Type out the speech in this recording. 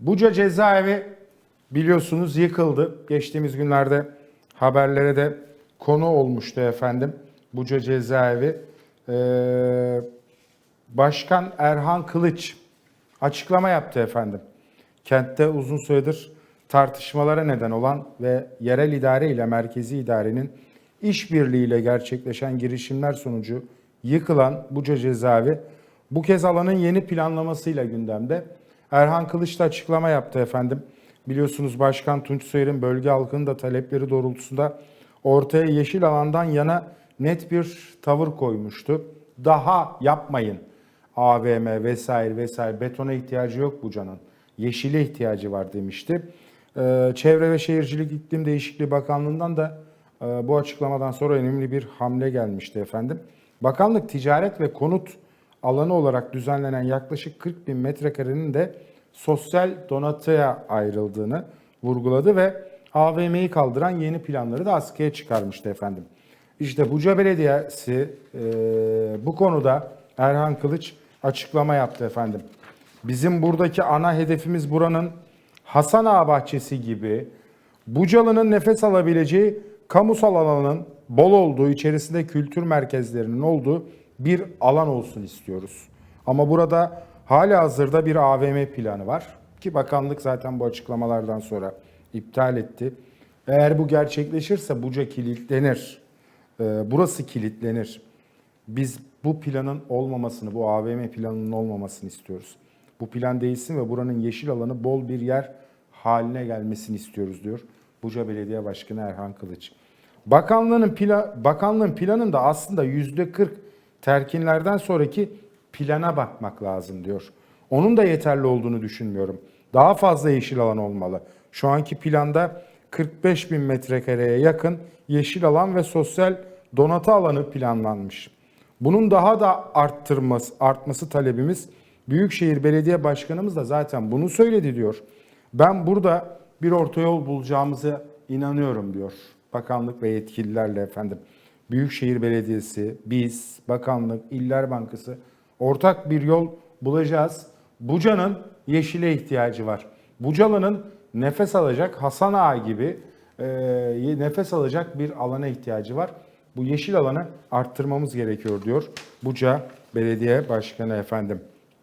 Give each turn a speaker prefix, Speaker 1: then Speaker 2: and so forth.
Speaker 1: Buca cezaevi biliyorsunuz yıkıldı. Geçtiğimiz günlerde haberlere de konu olmuştu efendim. Buca cezaevi. Ee, Başkan Erhan Kılıç açıklama yaptı efendim. Kentte uzun süredir tartışmalara neden olan ve yerel idare ile merkezi idarenin işbirliğiyle gerçekleşen girişimler sonucu yıkılan Buca cezaevi bu kez alanın yeni planlamasıyla gündemde. Erhan Kılıç da açıklama yaptı efendim. Biliyorsunuz Başkan Tunç Soyer'in bölge halkının da talepleri doğrultusunda ortaya yeşil alandan yana net bir tavır koymuştu. Daha yapmayın. AVM vesaire vesaire betona ihtiyacı yok Buca'nın. Yeşile ihtiyacı var demişti. Ee, Çevre ve Şehircilik İklim Değişikliği Bakanlığı'ndan da e, bu açıklamadan sonra önemli bir hamle gelmişti efendim. Bakanlık ticaret ve konut alanı olarak düzenlenen yaklaşık 40 bin metrekarenin de sosyal donatıya ayrıldığını vurguladı ve AVM'yi kaldıran yeni planları da askıya çıkarmıştı efendim. İşte Buca Belediyesi e, bu konuda Erhan Kılıç açıklama yaptı efendim. Bizim buradaki ana hedefimiz buranın Hasan Ağa Bahçesi gibi Bucalı'nın nefes alabileceği kamusal alanın bol olduğu, içerisinde kültür merkezlerinin olduğu bir alan olsun istiyoruz. Ama burada hala hazırda bir AVM planı var ki bakanlık zaten bu açıklamalardan sonra iptal etti. Eğer bu gerçekleşirse Buca kilitlenir. Ee, burası kilitlenir. Biz bu planın olmamasını, bu AVM planının olmamasını istiyoruz. Bu plan değilsin ve buranın yeşil alanı bol bir yer haline gelmesini istiyoruz diyor Buca Belediye Başkanı Erhan Kılıç. Bakanlığın pla, bakanlığın planında aslında yüzde 40 terkinlerden sonraki plana bakmak lazım diyor. Onun da yeterli olduğunu düşünmüyorum. Daha fazla yeşil alan olmalı. Şu anki planda 45 bin metrekareye yakın yeşil alan ve sosyal donatı alanı planlanmış. Bunun daha da arttırması, artması talebimiz Büyükşehir Belediye Başkanımız da zaten bunu söyledi diyor. Ben burada bir orta yol bulacağımıza inanıyorum diyor. Bakanlık ve yetkililerle efendim. Büyükşehir Belediyesi, biz, bakanlık, İller Bankası ortak bir yol bulacağız. Buca'nın yeşile ihtiyacı var. Bucalı'nın nefes alacak Hasan Ağa gibi e, nefes alacak bir alana ihtiyacı var. Bu yeşil alanı arttırmamız gerekiyor diyor Buca Belediye Başkanı efendim.